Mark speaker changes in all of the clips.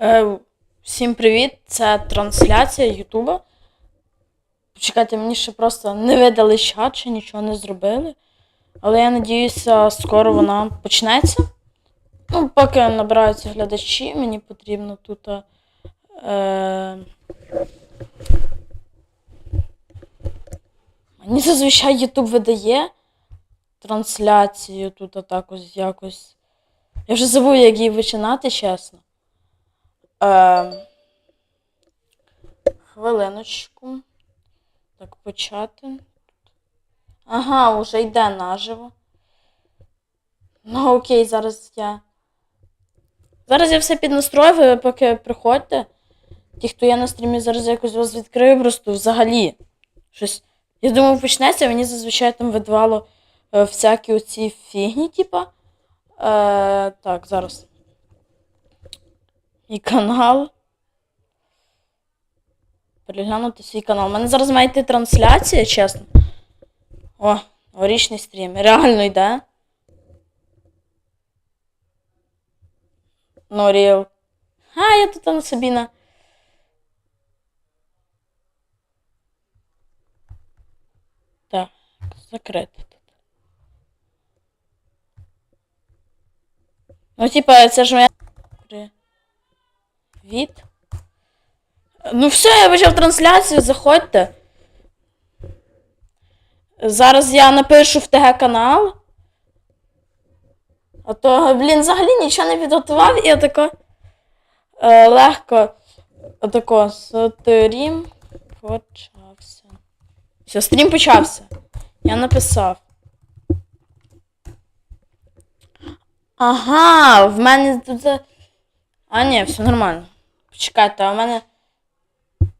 Speaker 1: Е, всім привіт! Це трансляція Ютуба. Почекайте, мені ще просто не видали чат, ще нічого не зробили. Але я надіюся, скоро вона почнеться. Ну, поки набираються глядачі, мені потрібно тут. Е... Мені зазвичай Ютуб видає трансляцію тут так ось якось. Я вже забув, як її починати, чесно. Е, хвилиночку. Так, почати. Ага, уже йде наживо. Ну, окей, зараз я. Зараз я все піднастрою, поки приходьте. Ті, хто є на стрімі, зараз якось вас відкрию просто взагалі. Щось. Я думав, почнеться, мені зазвичай там видавало е, всякі оці фігні, типа. Е, так, зараз. І канал. Переглянути свій канал. У мене зараз має йти трансляція, чесно. О, горішний стрім. Реально йде. Ну, ріл. А, я тут там собі на. Так, закрити тут. Ну, типа, це ж моя. Привіт. Ну все, я почав трансляцію, заходьте. Зараз я напишу в ТГ канал. А то, блін, взагалі нічого не підготував і отако е, легко. Отако стрім почався. Все, стрім почався. Я написав. Ага, в мене тут. А, ні, все нормально. Почекайте, а в мене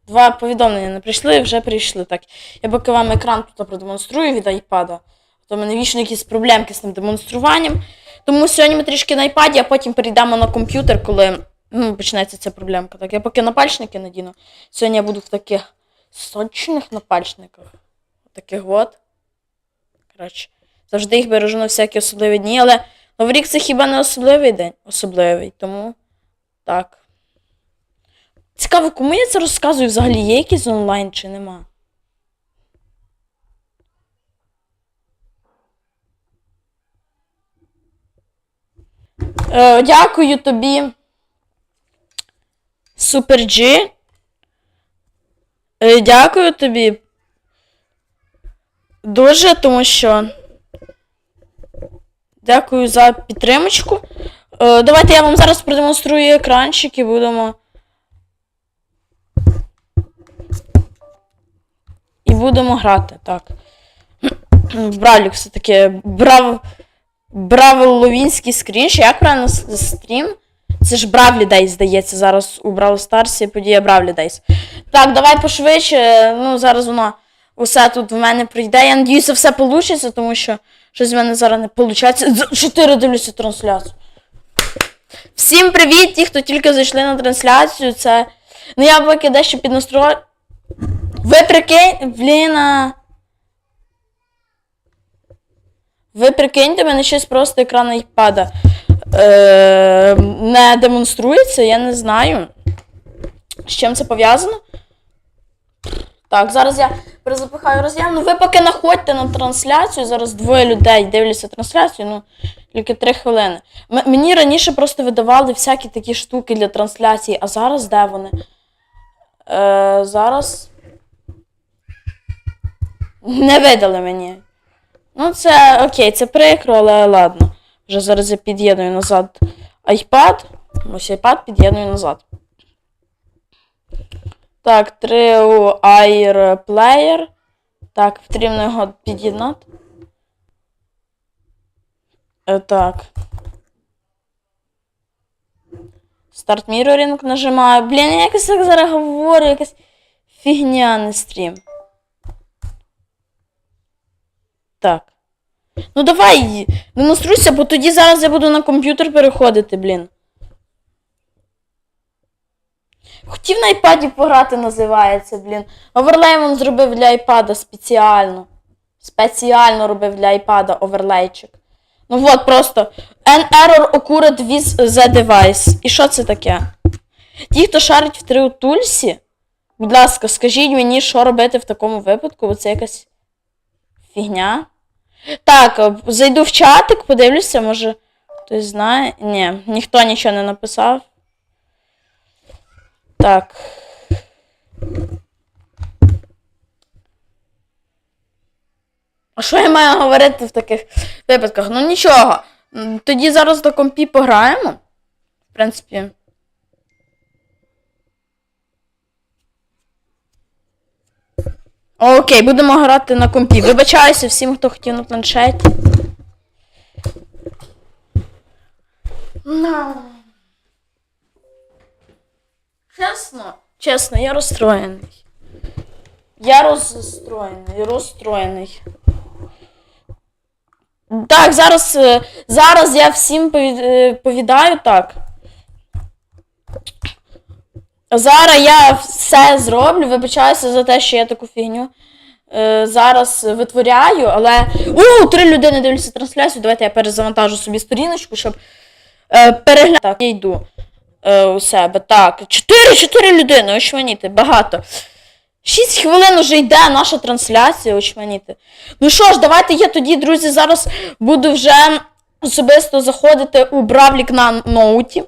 Speaker 1: два повідомлення не прийшли, вже прийшли. Так. Я поки вам екран тут продемонструю від айпада. То в мене вічно якісь проблемки з тим демонструванням. Тому сьогодні ми трішки на айпаді, а потім перейдемо на комп'ютер, коли ну, почнеться ця проблемка. Так, я поки напальчники надіну. Сьогодні я буду в таких сочних напальчниках. Таких от. Коротше, завжди їх бережу на всякі особливі дні, але Новий рік це хіба не особливий день? Особливий, тому так. Цікаво, кому я це розказую взагалі? Є якийсь онлайн чи нема? Е, дякую тобі. Супер G. Е, дякую тобі. Дуже, тому що. Дякую за підтримочку. Е, давайте я вам зараз продемонструю екранчик і будемо. Будемо грати, так. В Бравлік все-таки брав. Бравловінський скрін. Як правильно стрім? Це ж Бравлі Дейс, здається, зараз у Бравл Старсі подія Бравлі Дейс. Так, давай пошвидше. Ну, зараз воно усе тут в мене прийде. Я надіюся, все вийде, тому що щось в мене зараз не виходить. Чотири дивлюся трансляцію. Всім привіт, ті, хто тільки зайшли на трансляцію. Це. Ну я поки дещо піднастрою. Ви прикинь, блін. а- Ви прикиньте, мене щось просто екран айпада е, не демонструється, я не знаю. З чим це пов'язано. Так, зараз я перезапихаю роз'єм. Ну ви поки находьте на трансляцію. Зараз двоє людей дивляться трансляцію, ну тільки три хвилини. М- мені раніше просто видавали всякі такі штуки для трансляції, а зараз де вони? Е, зараз. Не видали мені. Ну, це окей, це прикро, але ладно. Вже зараз я під'єдную назад iPad. Ось iPad під'єдную назад. Так, Trio Air Player. Так, потрібно його під'єднати. Е, Так. Start Mirroring нажимаю. Блін, я якось так зараз говорю, якась фігня не стрім. Так. Ну давай, демонструйся, бо тоді зараз я буду на комп'ютер переходити, блін. Хотів на iPad пограти, називається, блін. Оверлей він зробив для iPad спеціально. Спеціально робив для iPad оверлейчик. Ну от просто. An error occurred with the device. І що це таке? Ті, хто шарить в триутульсі, будь ласка, скажіть мені, що робити в такому випадку, бо це якась фігня. Так, е, зайду в чатик, подивлюся, може хтось знає. Ні, ніхто нічого не написав. Так. А що я маю говорити в таких випадках? Ну нічого. Тоді зараз до компі пограємо. В принципі. Окей, будемо грати на компі. Вибачаюся всім, хто хотів на планшеті. Ну. Чесно, чесно, я розстроєний. Я розстроєний, розстроєний. Так, зараз, е, зараз я всім е, повідаю так. Зараз я все зроблю, вибачаюся за те, що я таку фігню е, зараз витворяю, але. У, три людини дивляться трансляцію. Давайте я перезавантажу собі сторіночку, щоб е, переглянути. Так, я йду е, у себе. Так, чотири, чотири людини, очманіти, багато. Шість хвилин уже йде наша трансляція, очманіти. Ну що ж, давайте я тоді, друзі, зараз буду вже особисто заходити у Бравлік на ноуті.